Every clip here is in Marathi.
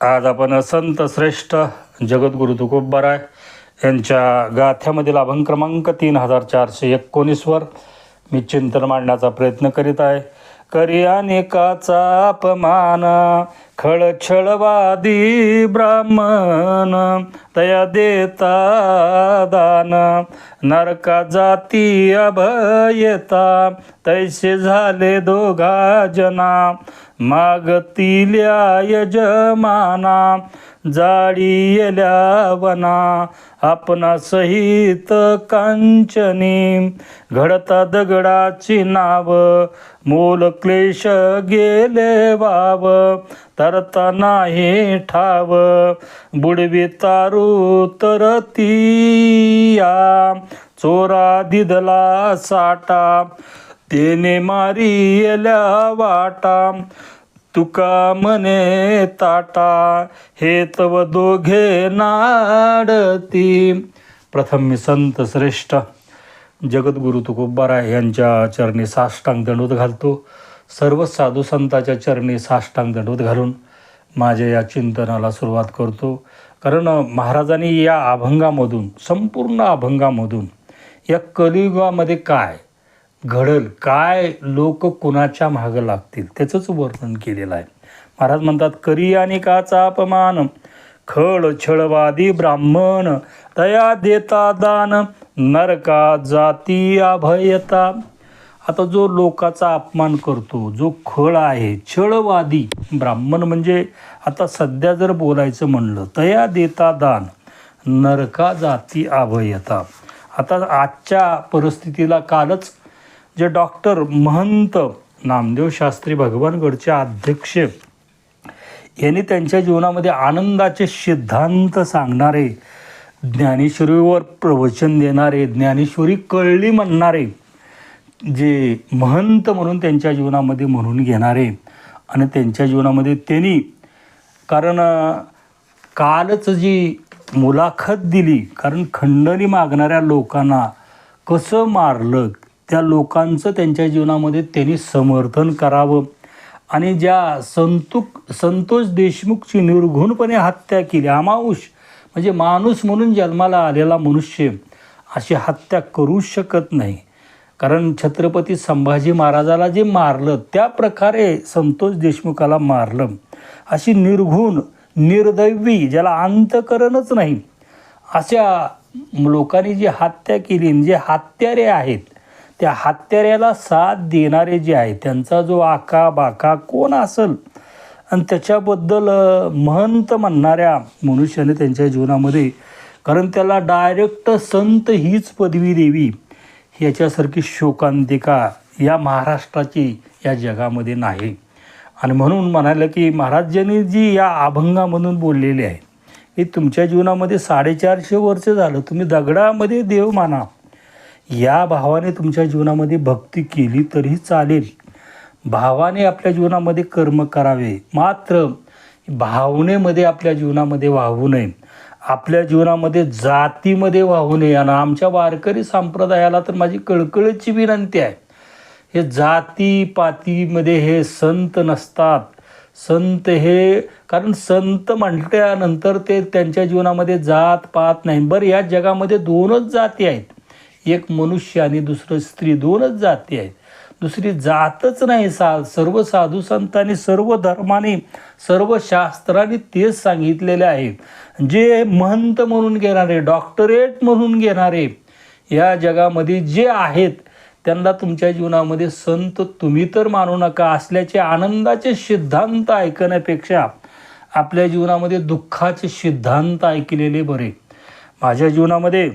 आज आपण संत श्रेष्ठ जगद्गुरु तुकोबराय यांच्या गाथ्यामधील अभंग क्रमांक तीन हजार चारशे एकोणीसवर मी चिंतन मांडण्याचा प्रयत्न करीत आहे. करी अनेकाचा अपमान खळछळवादी ब्राह्मण तया देता दान नरका जाती अभयता तैसे झाले दोघा जना मागतिल्या यजमाना जाडी येल्या वना आपणा सहित कांचनी. घडता दगडाची नाव मूल क्लेश गेले वाव तरता नाही ठाव. बुडवी तारू तरतिया चोरा दिदला साटा तेने मारी येल्या वाटा तुका मने ताटा हे तव दोघे नाडती. प्रथम मी संत श्रेष्ठ जगद्गुरु तुकोबारा यांच्या चरणी साष्टांग दंडवत घालतो. सर्व साधू संताच्या चरणी साष्टांग दंडवत घालून माझ्या या चिंतनाला सुरुवात करतो. कारण महाराजांनी या अभंगामधून संपूर्ण अभंगामधून या कलियुगामध्ये काय घडल. काय लोक कुणाच्या मागं लागतील? त्याचंच वर्णन केलेलं आहे. महाराज म्हणतात करी आणि काचा अपमान खळ छळवादी ब्राह्मण दया देता दान नरका जाती अभयता. आता जो लोकाचा अपमान करतो जो खळ आहे छळवादी ब्राह्मण म्हणजे आता सध्या जर बोलायचं म्हणलं तया देता दान नरका जाती अभयता. आता आजच्या परिस्थितीला कालच जे डॉक्टर महंत नामदेव शास्त्री भगवानगडचे अध्यक्ष यांनी त्यांच्या जीवनामध्ये आनंदाचे सिद्धांत सांगणारे ज्ञानेश्वरीवर प्रवचन देणारे ज्ञानेश्वरी कळली म्हणणारे जे महंत म्हणून त्यांच्या जीवनामध्ये म्हणून घेणारे आणि त्यांच्या जीवनामध्ये त्यांनी कारण कालच जी मुलाखत दिली कारण खंडणी मागणाऱ्या लोकांना कसं मारलं त्या लोकांचं त्यांच्या जीवनामध्ये त्यांनी समर्थन करावं. आणि ज्या संतुक संतोष देशमुखची निर्घुणपणे हत्या केली अमाऊश म्हणजे माणूस म्हणून जन्माला आलेला मनुष्य अशी हत्या करू शकत नाही. कारण छत्रपती संभाजी महाराजाला जे मारलं त्या प्रकारे संतोष देशमुखाला मारलं. अशी निर्घुण निर्दैवी ज्याला अंतकरणच नाही अशा लोकांनी जी हत्या केली आणि जे हत्यारे आहेत त्या हत्याऱ्याला साथ देणारे जे आहे त्यांचा जो आका बाका कोण असेल? आणि त्याच्याबद्दल महंत म्हणणाऱ्या मनुष्याने त्यांच्या जीवनामध्ये कारण त्याला डायरेक्ट संत हीच पदवी देवी याच्यासारखी शोकांतिका या महाराष्ट्राची या जगामध्ये नाही. आणि म्हणून म्हणालं की महाराजांनी जी या अभंगामधून बोललेली आहे हे तुमच्या जीवनामध्ये साडेचारशे वर्ष झालं तुम्ही दगडामध्ये देव माना या भावाने तुमच्या जीवनामध्ये भक्ती केली तरी चालेल. भावाने आपल्या जीवनामध्ये कर्म करावे. मात्र भावनेमध्ये आपल्या जीवनामध्ये वाहू नये. आपल्या जीवनामध्ये जातीमध्ये वाहू नये. आणि आमच्या वारकरी संप्रदायाला तर माझी कळकळीची विनंती आहे. हे जाती पातीमध्ये हे संत नसतात. संत हे कारण संत म्हटल्यानंतर ते त्यांच्या जीवनामध्ये जात पात नाही. बरं या जगामध्ये दोनच जाती आहेत. एक मनुष्य आणि दुसरं स्त्री दोनच जाती आहेत. दुसरी जातच नाही सा सर्व साधू संतांनी सर्व धर्माने सर्व शास्त्राने तेच सांगितलेले आहे. जे महंत म्हणून घेणारे डॉक्टरेट म्हणून घेणारे या जगामध्ये जे आहेत त्यांना तुमच्या जीवनामध्ये संत तुम्ही तर मानू नका. असल्याचे आनंदाचे सिद्धांत ऐकण्यापेक्षा आपल्या जीवनामध्ये दुःखाचे सिद्धांत ऐकलेले बरे. माझ्या जीवनामध्ये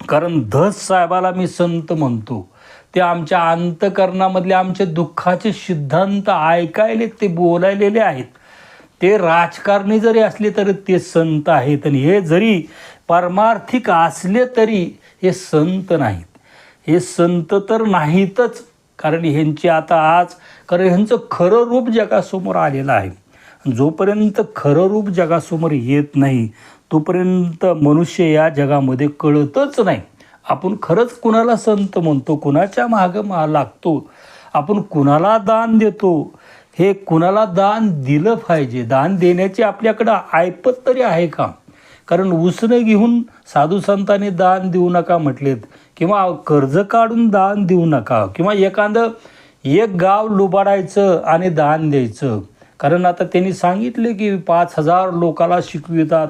कारण धस साहेबाला मी संत म्हणतो. ते आमच्या अंतकरणामधले आमचे दुःखाचे सिद्धांत ऐकायले ते बोलायलेले आहेत. ते राजकारणी जरी असले तरी ते संत आहेत आणि हे जरी पारमार्थिक असले तरी हे संत नाहीत. हे संत तर नाहीतच कारण ह्यांची आता आज कारण ह्यांचं खरं रूप जगासमोर आलेलं आहे. जोपर्यंत खरं रूप जगासमोर येत नाही तोपर्यंत मनुष्य या जगामध्ये कळतच नाही. आपण खरंच कुणाला संत म्हणतो? कुणाच्या मागं मा लागतो? आपण कुणाला दान देतो? हे कुणाला दान दिलं पाहिजे? दान देण्याची आपल्याकडं ऐपत तरी आहे का? कारण उसणं घेऊन साधू संतांनी दान देऊ नका म्हटलेत किंवा कर्ज काढून दान देऊ नका किंवा एखादं एक गाव लुबाडायचं आणि दान द्यायचं. कारण आता त्यांनी सांगितले की पाच हजार लोकाला शिकवितात.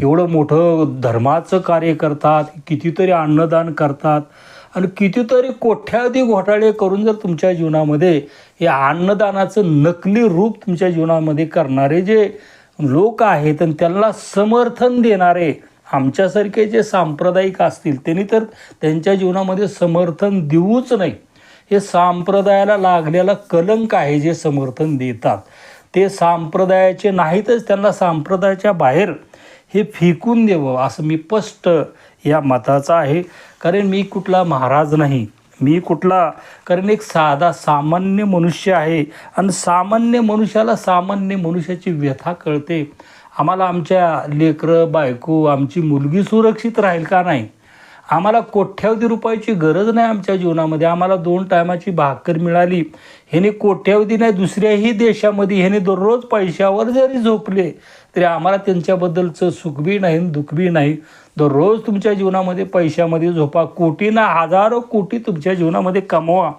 एवढं मोठं धर्माचं कार्य करतात कितीतरी अन्नदान करतात आणि कितीतरी कोट्यावधी घोटाळे करून जर तुमच्या जीवनामध्ये हे अन्नदानाचं नकली रूप तुमच्या जीवनामध्ये करणारे जे लोक आहेत आणि त्यांना समर्थन देणारे आमच्यासारखे जे सांप्रदायिक असतील त्यांनी तर त्यांच्या जीवनामध्ये समर्थन देऊच नाही. हे सांप्रदायाला लागलेला कलंक आहे जे समर्थन देतात. ते सांप्रदायाचे नाहीतच त्यांना सांप्रदायाच्या बाहेर हे फेकून द्यावं असं मी स्पष्ट या मताचा आहे. कारण मी कुठला महाराज नाही मी कुठला कारण एक साधा सामान्य मनुष्य आहे. आणि सामान्य मनुष्याला सामान्य मनुष्याची व्यथा कळते. आम्हाला आमच्या लेकरं बायको आमची मुलगी सुरक्षित राहील का नाही? आम्हाला कोट्यावधी रुपयाची गरज नाही आमच्या जीवनामध्ये. आम्हाला दोन टायमाची भाकर मिळाली. ह्याने कोट्यावधी नाही दुसऱ्याही देशामध्ये ह्याने दररोज पैशावर जरी झोपले तरी आम्हाला त्यांच्याबद्दलचं सुखबी नाही आणि नाही. दररोज तुमच्या जीवनामध्ये पैशामध्ये झोपा. कोटी ना हजारो कोटी तुमच्या जीवनामध्ये कमवा.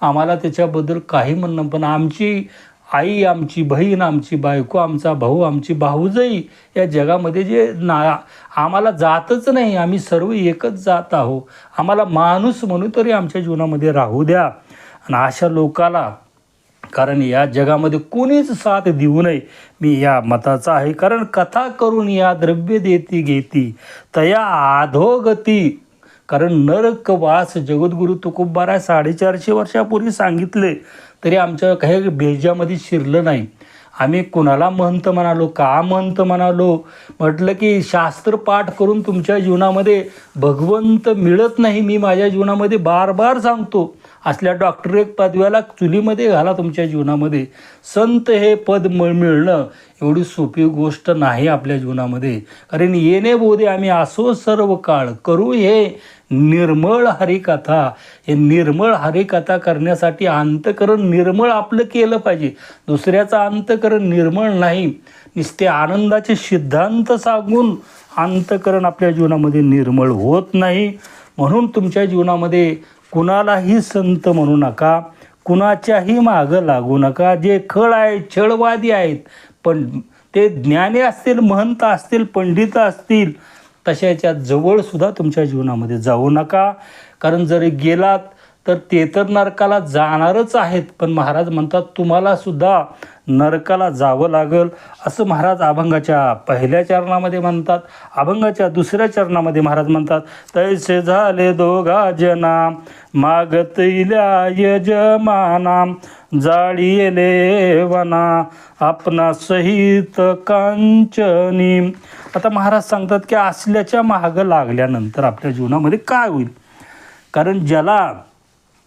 आम्हाला त्याच्याबद्दल काही म्हणणं पण आमची आई आमची बहीण आमची बायको आमचा भाऊ आमची भाऊजई या जगामध्ये जे ना आम्हाला जातच नाही. आम्ही सर्व एकच जात आहो आम्हाला माणूस म्हणून तरी आमच्या जीवनामध्ये राहू द्या. आणि अशा लोकाला कारण या जगामध्ये कोणीच साथ देऊ नये. मी या मताचा आहे. कारण कथा करून या द्रव्य देती घेती. तया आधोगती. कारण नरकवास जगद्गुरू जगद्गुरु तुकोबारा साडेचारशे वर्षापूर्वी सांगितले तरी आमच्या काही बेजामध्ये शिरलं नाही. आम्ही कुणाला महंत म्हणालो का महंत म्हणालो? म्हटलं की शास्त्र पाठ करून तुमच्या जीवनामध्ये भगवंत मिळत नाही मी माझ्या जीवनामध्ये बार बार सांगतो. असल्या डॉक्टरेट पदव्याला चुलीमध्ये घाला तुमच्या जीवनामध्ये. संत हे पद म मिळणं एवढी सोपी गोष्ट नाही आपल्या जीवनामध्ये. कारण येणे बोधे आम्ही असो सर्व काळ. करू हे निर्मळ हरिकथा. हे निर्मळ हरिकथा करण्यासाठी अंतकरण निर्मळ आपलं केलं पाहिजे. दुसऱ्याचं अंतकरण निर्मळ नाही. नुसते आनंदाचे सिद्धांत सांगून अंतकरण आपल्या जीवनामध्ये निर्मळ होत नाही. म्हणून तुमच्या जीवनामध्ये कुणालाही संत म्हणू नका कुणाच्याही मागं लागू नका. जे खळ आहेत छळवादी आहेत पण ते ज्ञानी असतील महंत असतील पंडित असतील तशाच्या जवळसुद्धा तुमच्या जीवनामध्ये जाऊ नका. कारण जरी गेलात तर ते तर नरकाला जाणारच आहेत पण महाराज म्हणतात तुम्हाला सुद्धा नरकाला जावं लागल. असं महाराज अभंगाच्या पहिल्या चरणामध्ये म्हणतात अभंगाच्या दुसऱ्या चरणामध्ये महाराज म्हणतात तैसे झाले दोघा जना मागत इल्या यजमाना जाळी येले वना आपणा सहित कांचनी. आता महाराज सांगतात की असल्याच्या महाग लागल्यानंतर आपल्या जीवनामध्ये काय होईल? कारण ज्याला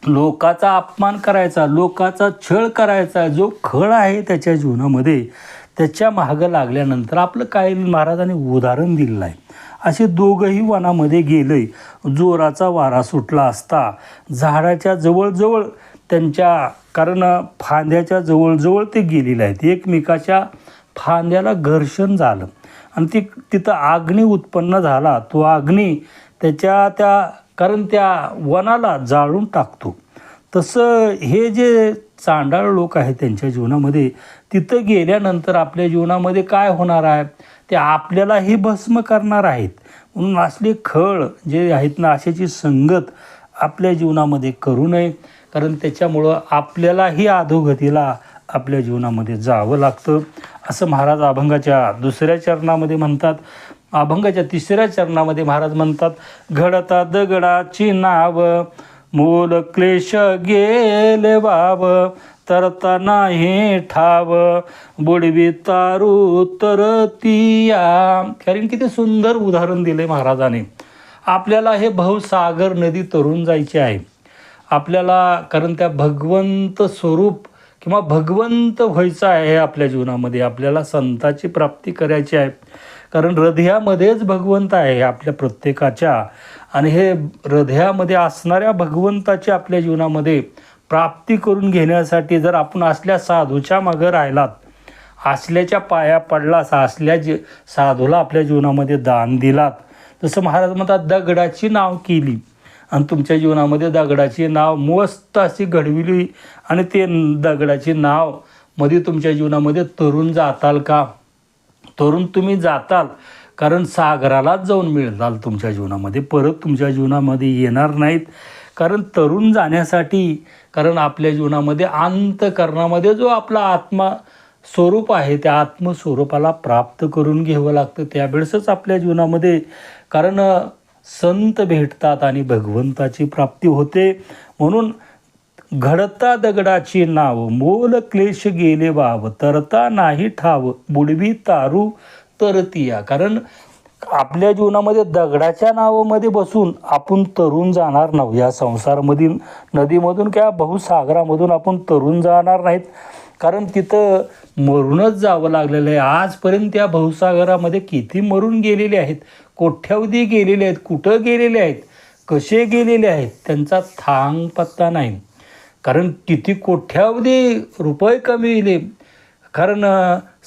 लोकाचा अपमान करायचा लोकाचा छळ करायचा जो खळ आहे त्याच्या जीवनामध्ये त्याच्या मागं लागल्यानंतर आपलं काय महाराजांनी उदाहरण दिलेलं आहे. असे दोघंही वनामध्ये गेले जोराचा वारा सुटला असता. झाडाच्या जवळजवळ त्यांच्या कारण फांद्याच्या जवळजवळ ते गेलेले आहेत. एकमेकाच्या फांद्याला घर्षण झालं. आणि ती तिथं अग्नी उत्पन्न झाला. तो अग्नी त्याच्या त्या कारण त्या वनाला जाळून टाकतो. तसं हे जे चांडाळ लोक आहेत त्यांच्या जीवनामध्ये तिथं गेल्यानंतर आपल्या जीवनामध्ये काय होणार आहे? ते आपल्यालाही भस्म करणार आहेत. म्हणून असले खळ जे आहेत ना अशाची संगत आपल्या जीवनामध्ये करू नये. कारण त्याच्यामुळं आपल्यालाही अधोगतीला आपल्या जीवनामध्ये जावं लागतं. असं महाराज अभंगाच्या दुसऱ्या चरणामध्ये म्हणतात अभंगाच्या तिसऱ्या चरणामध्ये महाराज म्हणतात घडता दगडाची नाव मूल क्लेश गेले वाव तरता नाही ठाव बुडवी तारू तरतिया. कारण किती सुंदर उदाहरण दिले महाराजाने. आपल्याला हे भवसागर नदी तरून जायची आहे. आपल्याला कारण त्या भगवंत स्वरूप किंवा भगवंत व्हायचं आहे आपल्या जीवनामध्ये. आपल्याला संताची प्राप्ती करायची आहे. कारण हृदयामध्येच भगवंत आहे आपल्या प्रत्येकाच्या. आणि हे हृदयामध्ये असणाऱ्या भगवंताची आपल्या जीवनामध्ये प्राप्ती करून घेण्यासाठी जर आपण असल्या साधूच्या मागं राहिलात असल्याच्या पाया पडलास असल्या जे साधूला आपल्या जीवनामध्ये दान दिलात जसं महाराज म्हणतात दगडाची नाव केली. आणि तुमच्या जीवनामध्ये दगडाची नाव मस्त अशी घडविली आणि ते दगडाची नावमध्ये तुमच्या जीवनामध्ये तरुण जाताल का? तरुण तुम्ही जाताल कारण सागरालाच जाऊन मिळाल तुमच्या जीवनामध्ये. परत तुमच्या जीवनामध्ये येणार नाहीत. कारण तरुण जाण्यासाठी कारण आपल्या जीवनामध्ये अंतकरणामध्ये जो आपला आत्मा स्वरूप आहे त्या आत्मस्वरूपाला प्राप्त करून घ्यावं लागतं. त्यावेळेसच आपल्या जीवनामध्ये कारण संत भेटतात आणि भगवंताची प्राप्ती होते. म्हणून घडता दगडाची नाव मोल क्लेश गेले वाव तरता नाही ठाव बुडवी तारू तरतिया कारण आपल्या जीवनामध्ये दगडाच्या नावामध्ये बसून आपण तरुण जाणार नाही. या संसारामधील नदीमधून किंवा बहुसागरामधून आपण तरुण जाणार नाहीत. कारण तिथं मरूनच जावं लागलेलं आहे. आजपर्यंत त्या बहुसागरामध्ये किती मरून गेलेले आहेत? कोठ्यावधी गेलेले आहेत? कुठं गेलेले आहेत? कसे गेलेले आहेत? त्यांचा थांग पत्ता नाही. कारण किती कोठ्यावधी रुपये कमीले कारण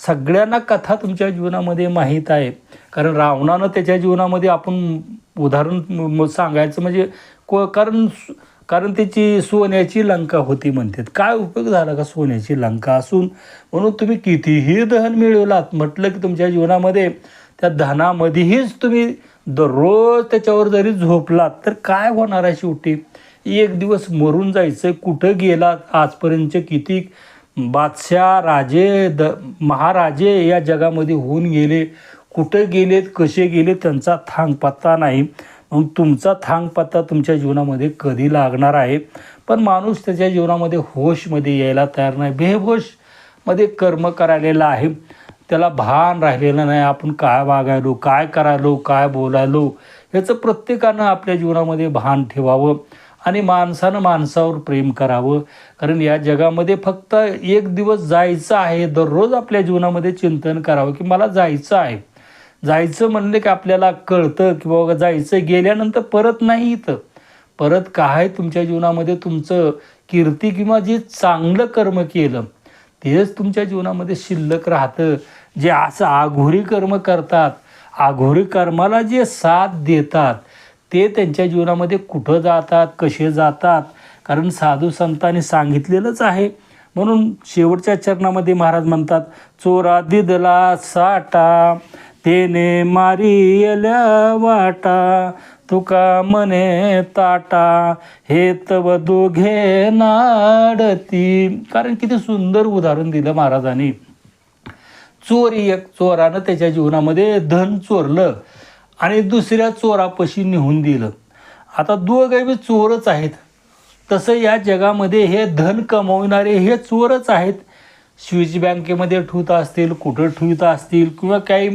सगळ्यांना कथा तुमच्या जीवनामध्ये माहीत आहे. कारण रावणानं त्याच्या जीवनामध्ये आपण उदाहरण सांगायचं म्हणजे को कारण सु- कारण त्याची सोन्याची लंका होती म्हणतात. काय उपयोग झाला का सोन्याची लंका असून? म्हणून तुम्ही कितीही दहन मिळवलात म्हटलं की तुमच्या जीवनामध्ये त्या दहनामध्येहीच तुम्ही दररोज त्याच्यावर जरी झोपलात तर काय होणार आहे शेवटी? एक दिवस मरून जायचं कुठं गेलात? आजपर्यंतचे किती बादशाह राजे द महाराजे या जगामध्ये होऊन गेले. कुठं गेलेत? कसे गेले त्यांचा थांग पत्ता नाही. मग तुमचा थांग पत्ता तुमच्या जीवनामध्ये कधी लागणार आहे? पण माणूस त्याच्या जीवनामध्ये होशमध्ये यायला तयार नाही. बेहोशमध्ये कर्म करायलेला आहे. त्याला भान राहिलेलं नाही. आपण काय वागायलो? काय करायलो? काय बोलायलो? ह्याचं प्रत्येकानं आपल्या जीवनामध्ये भान ठेवावं. आणि माणसानं माणसावर प्रेम करावं. कारण या जगामध्ये फक्त एक दिवस जायचं आहे दररोज आपल्या जीवनामध्ये चिंतन करावं की मला जायचं आहे. जायचं म्हणलं की आपल्याला कळतं की बाबा जायचं गेल्यानंतर परत नाही इथं. परत काय तुमच्या जीवनामध्ये तुमचं कीर्ती किंवा जे चांगलं कर्म केलं तेच तुमच्या जीवनामध्ये शिल्लक राहतं. जे असं आघोरी कर्म करतात आघोरी कर्माला जे साथ देतात ते त्यांच्या जीवनामध्ये कुठं जातात कसे जातात? कारण साधू संतांनी सांगितलेलंच आहे. म्हणून शेवटच्या चरणामध्ये महाराज म्हणतात चोरा दिदला साटा तेने मारियल्या वाटा तुका मने ताटा हे तव दोघे नाडती. कारण किती सुंदर उदाहरण दिलं महाराजांनी. चोरी एक चोरानं त्याच्या जीवनामध्ये धन चोरलं. आणि दुसऱ्या चोरापाशी नेऊन दिलं. आता दोघे चोरच आहेत. तसं या जगामध्ये हे धन कमवणारे हे चोरच आहेत. स्विच बँकेमध्ये ठेवत असतील कुठं ठेवत असतील किंवा काही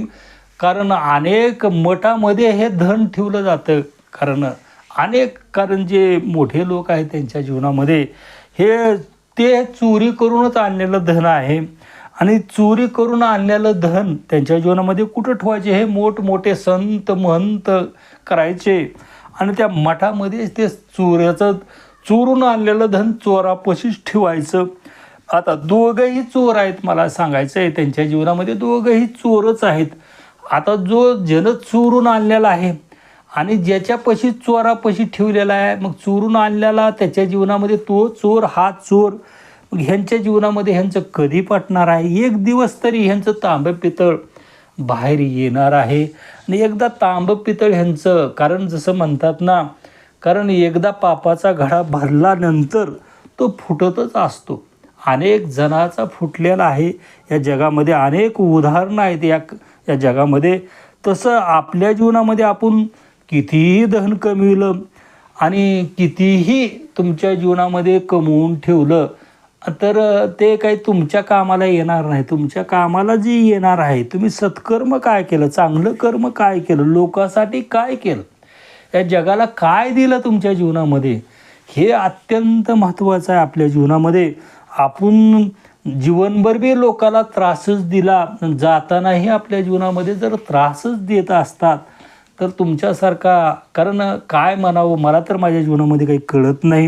कारण अनेक मठामध्ये हे धन ठेवलं जातं. कारण अनेक कारण जे मोठे लोक आहेत त्यांच्या जीवनामध्ये हे ते चोरी करूनच आणलेलं धन आहे. आणि चोरी करून आणलेलं धन त्यांच्या जीवनामध्ये कुठं ठेवायचे हे मोठमोठे संत महंत करायचे. आणि त्या मठामध्ये ते चोऱ्याचं चोरून आणलेलं धन चोरापाशीच ठेवायचं. आता दोघंही चोर आहेत मला सांगायचं आहे त्यांच्या जीवनामध्ये दोघंही चोरच आहेत. आता जो जन चोरून आणलेला आहे आणि ज्याच्यापाशी चोरापाशी ठेवलेला आहे मग चोरून आणलेला त्याच्या जीवनामध्ये तो चोर हा चोर ह्यांच्या जीवनामध्ये ह्यांचं कधी पटणार आहे? एक दिवस तरी ह्यांचं तांबे पितळ बाहेर येणार आहे. आणि एकदा तांब पितळ ह्यांचं कारण जसं म्हणतात ना कारण एकदा पापाचा घडा भरल्यानंतर तो फुटतच असतो. अनेक जणाचा फुटलेला आहे. या जगामध्ये अनेक उदाहरणं आहेत. या या जगामध्ये तसं आपल्या जीवनामध्ये आपण कितीही धन कमविलं आणि कितीही तुमच्या जीवनामध्ये कमवून ठेवलं तर ते काही तुमच्या कामाला येणार नाही. तुमच्या कामाला जे येणार आहे तुम्ही सत्कर्म काय केलं? चांगलं कर्म काय केलं? लोकांसाठी काय केलं? या जगाला काय दिलं तुमच्या जीवनामध्ये? हे अत्यंत महत्त्वाचं आहे आपल्या जीवनामध्ये. आपण जीवनभर बी लोकाला त्रासच दिला. जातानाही आपल्या जीवनामध्ये जर त्रासच देत असतात तर तुमच्यासारखा कारण काय म्हणावं? मला तर माझ्या जीवनामध्ये काही कळत नाही.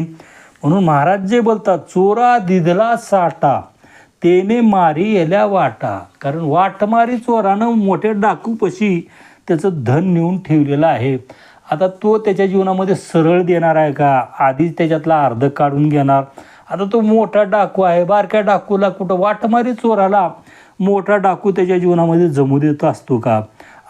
म्हणून महाराज जे बोलतात चोरा दिधला साठा तेने मारी येल्या वाटा. कारण वाटमारी चोरानं मोठ्या डाकूपशी त्याचं धन नेऊन ठेवलेलं आहे. आता तो त्याच्या जीवनामध्ये सरळ देणार आहे का? आधीच त्याच्यातला अर्ध काढून घेणार. आता तो मोठा डाकू आहे बारक्या डाकूला कुठं वाटमारी चोराला मोठा डाकू त्याच्या जीवनामध्ये जमू देत असतो का?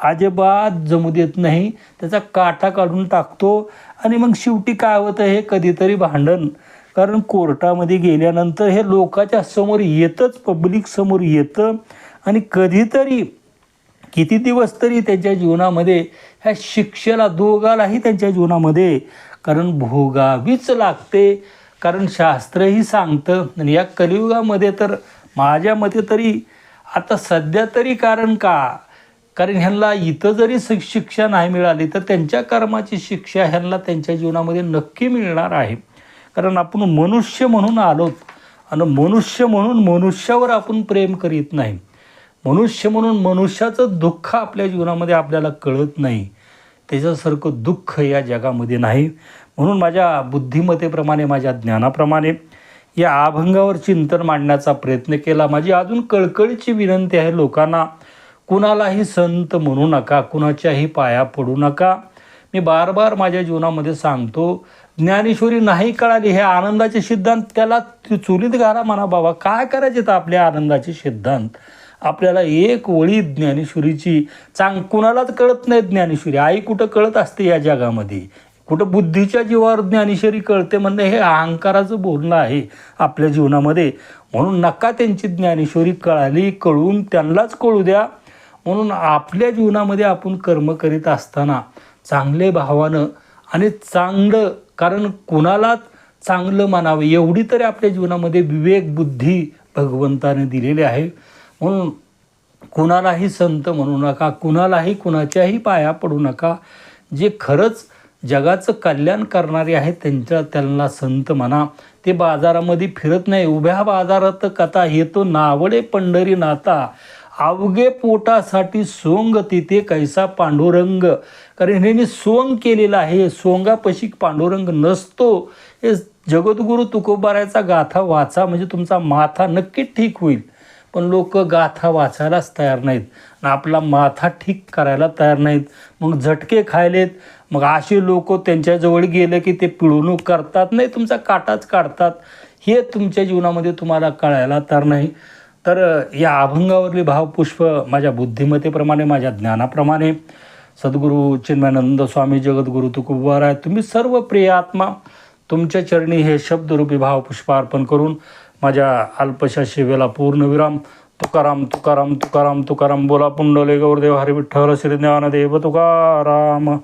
अजिबात जमू देत नाही. त्याचा काटा काढून टाकतो. आणि मग शेवटी काय होतं हे कधीतरी भांडण. कारण कोर्टामध्ये गेल्यानंतर हे लोकाच्या समोर येतच पब्लिक समोर येतं. आणि कधीतरी किती दिवस तरी त्यांच्या जीवनामध्ये ह्या शिक्षेला दोघालाही त्यांच्या जीवनामध्ये कारण भोगावीच लागते. कारण शास्त्रही सांगतं आणि या कलियुगामध्ये तर माझ्या मते तरी आता सध्या तरी कारण का? कारण ह्यांना इथं जरी शिक्षा नाही मिळाली तर त्यांच्या कर्माची शिक्षा ह्यांना त्यांच्या जीवनामध्ये नक्की मिळणार आहे. कारण आपण मनुष्य म्हणून आलोत आणि मनुष्य म्हणून मनुष्यावर आपण प्रेम करीत नाही. मनुष्य म्हणून मनुष्याचं दुःख आपल्या जीवनामध्ये आपल्याला कळत नाही. त्याच्यासारखं दुःख या जगामध्ये नाही. म्हणून माझ्या बुद्धिमत्तेप्रमाणे माझ्या ज्ञानाप्रमाणे या अभंगावर चिंतन मांडण्याचा प्रयत्न केला. माझी अजून कळकळीची विनंती आहे लोकांना कुणालाही संत म्हणू नका कुणाच्याही पाया पडू नका. मी बार बार माझ्या जीवनामध्ये सांगतो ज्ञानेश्वरी नाही कळाली हे आनंदाचे सिद्धांत त्याला चुलीत घाला म्हणा बाबा काय करायचे तर आपल्या आनंदाचे सिद्धांत? आपल्याला एक ओळी ज्ञानेश्वरीची चांग कुणालाच कळत नाही ज्ञानेश्वरी. आई कुठं कळत असते या जगामध्ये? कुठं बुद्धीच्या जीवावर ज्ञानेश्वरी कळते म्हणणं हे अहंकाराचं बोलणं आहे आपल्या जीवनामध्ये. म्हणून नका त्यांची ज्ञानेश्वरी कळाली कळून त्यांनाच कळू द्या. म्हणून आपल्या जीवनामध्ये आपण कर्म करीत असताना चांगले भावानं आणि चांगलं कारण कुणालाच चांगलं मानावं एवढी तरी आपल्या जीवनामध्ये विवेक बुद्धी भगवंताने दिलेली आहे. म्हणून कुणालाही संत म्हणू नका कुणालाही कुणाच्याही पाया पडू नका. जे खरंच जगाचं कल्याण करणारे आहेत त्यांच्या त्यांना संत म्हणा. ते बाजारामध्ये फिरत नाही. उभ्या बाजारात कथा येतो नावडे पंढरी नाता. अवघे पोटासाठी सोंग तिथे कैसा पांडुरंग? कारण ह्याने सोंग केलेला आहे सोंगापशी पांडुरंग नसतो. हे जगद्गुरू तुकोबारायचा गाथा वाचा म्हणजे तुमचा माथा नक्की ठीक होईल. पण लोक गाथा वाचायलाच तयार नाहीत. आणि आपला माथा ठीक करायला तयार नाहीत. मग झटके खायलेत. मग असे लोक त्यांच्याजवळ गेले की ते पिळवणूक करतात. नाही तुमचा काटाच काढतात. हे तुमच्या जीवनामध्ये तुम्हाला कळायला तर नाही. तर या अभंगावरली भावपुष्प माझ्या बुद्धिमत्तेप्रमाणे माझ्या ज्ञानाप्रमाणे सद्गुरू चिन्मयानंद स्वामी जगद्गुरू तुकुबार आहे तुम्ही सर्व प्रिय आत्मा तुमच्या चरणी हे शब्दरूपी भावपुष्प अर्पण करून माझ्या अल्पशा शिवेला पूर्णविराम तुकाराम तुकाराम तुकाराम तुकाराम बोला पुंडले गौरदेव हरिविठ्ठल श्रीज्ञानदेव तुकाराम.